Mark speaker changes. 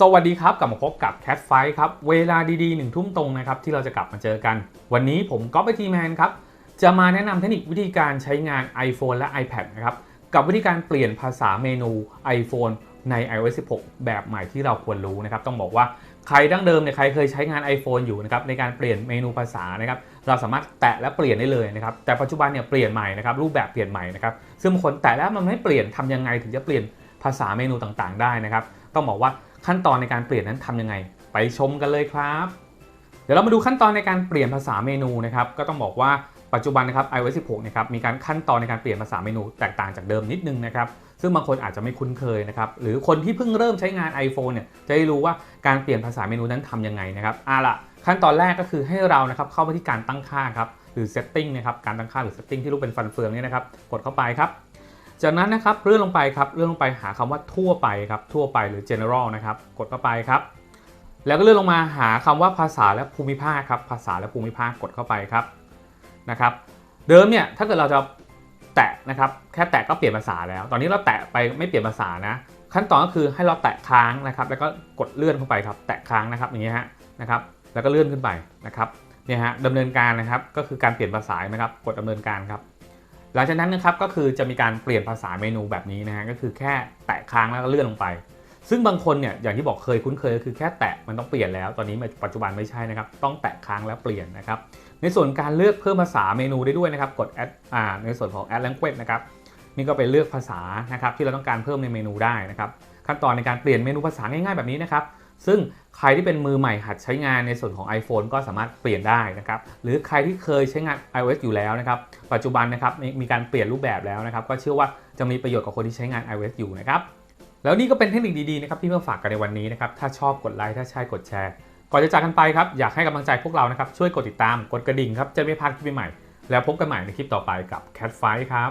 Speaker 1: สวัสดีครับกลับมาพบกับ Cat Fight ครับ เวลาดีๆหนึ่งทุ่มตรงนะครับที่เราจะกลับมาเจอกัน วันนี้ผมก๊อฟไอทีแมนครับ จะมาแนะนำเทคนิควิธีการใช้งาน iPhone และ iPad นะครับ กับวิธีการเปลี่ยนภาษาเมนู iPhone ใน iOS 16 แบบใหม่ที่เราควรรู้นะครับ ต้องบอกว่าใครดั้งเดิมเนี่ยใครเคยใช้งาน iPhone อยู่นะครับในการเปลี่ยนเมนูภาษานะครับเราสามารถแตะและเปลี่ยนได้เลยนะครับแต่ปัจจุบันเนี่ยเปลี่ยนใหม่นะครับรูปแบบเปลี่ยนใหม่นะครับซึ่งบางคนแตะแล้วมันไม่เปลี่ยนทำยังไงถึงจะเปลี่ยนภาษาเมนูต่างๆ ได้นะครับต้องบอกว่า ขั้นตอนในการเปลี่ยนนั้นทำยังไง ไปชมกันเลยครับ เดี๋ยวเรามาดูขั้นตอนในการเปลี่ยนภาษาเมนูนะครับก็ต้องบอกว่าปัจจุบันนะครับ iOS 16นะครับมีการขั้นตอนในการเปลี่ยนภาษาเมนูแตกต่างจากเดิมนิดนึงนะครับซึ่งบางคนอาจจะไม่คุ้นเคยนะครับหรือคนที่เพิ่งเริ่มใช้งาน iPhone เนี่ยจะได้รู้ว่าการเปลี่ยนภาษาเมนูนั้นทำยังไงนะครับอะละขั้นตอนแรกก็คือให้เรานะครับเข้าไปที่การตั้งค่าครับหรือ setting นะครับการตั้งค่าหรือ setting ที่รูปเป็นฟันเฟืองเนี่ยนะครับกดเข้าไปครับ จากนั้นนะครับเลื่อนลงไปครับเลื่อนลงไปหาคำว่าทั่วไปครับทั่วไปหรือ general นะครับกดเข้าไปครับ แล้วก็เลื่อนลงมาหาคำว่าภาษาและภูมิภาคครับภาษาและภูมิภาคกดเข้าไปครับนะครับ เดิมเนี่ยถ้าเกิดเราจะแตะนะครับแค่แตะก็เปลี่ยนภาษาแล้ว ตอนนี้เราแตะไปไม่เปลี่ยนภาษานะ ขั้นตอนก็คือให้เราแตะค้างนะครับ แล้วก็กดเลื่อนเข้าไปครับ แตะค้างนะครับอย่างนี้ฮะนะครับ แล้วก็เลื่อนขึ้นไปนะครับเนี่ยฮะดำเนินการนะครับก็คือการเปลี่ยนภาษานะครับ กดดำเนินการครับ หลังจากนั้นนะครับก็คือจะมีการเปลี่ยนภาษาเมนูแบบนี้นะฮะก็คือแค่แตะค้างแล้วก็เลื่อนลงไป ซึ่งบางคนเนี่ยอย่างที่บอกเคยคุ้นเคยก็คือแค่แตะมันต้องเปลี่ยนแล้ว ตอนนี้ปัจจุบันไม่ใช่นะครับต้องแตะค้างแล้วเปลี่ยนนะครับในส่วนการเลือกเพิ่มภาษาเมนูได้ด้วยนะครับกด add อ่าในส่วนของ add language นะครับนี่ก็ไปเลือกภาษานะครับที่เราต้องการเพิ่มในเมนูได้นะครับขั้นตอนในการเปลี่ยนเมนูภาษาง่ายๆแบบนี้นะครับ ซึ่งใครที่เป็นมือใหม่หัดใช้งานในส่วนของ iPhone ก็สามารถเปลี่ยนได้นะครับ หรือใครที่เคยใช้งาน iOS อยู่แล้วนะครับ ปัจจุบันนะครับมีการเปลี่ยนรูปแบบแล้วนะครับ ก็เชื่อว่าจะมีประโยชน์กับคนที่ใช้งาน iOS อยู่นะครับ แล้วนี่ก็เป็นเทคนิคดีๆนะครับที่มาฝากกันในวันนี้นะครับ ถ้าชอบกดไลค์ ถ้าใช่กดแชร์ ก่อนจะจากกันไปครับ อยากให้กำลังใจพวกเรานะครับ ช่วยกดติดตาม กดกระดิ่งครับ จะไม่พลาดคลิปใหม่ แล้วพบกันใหม่ในคลิปต่อไปกับ Cat Fight ครับ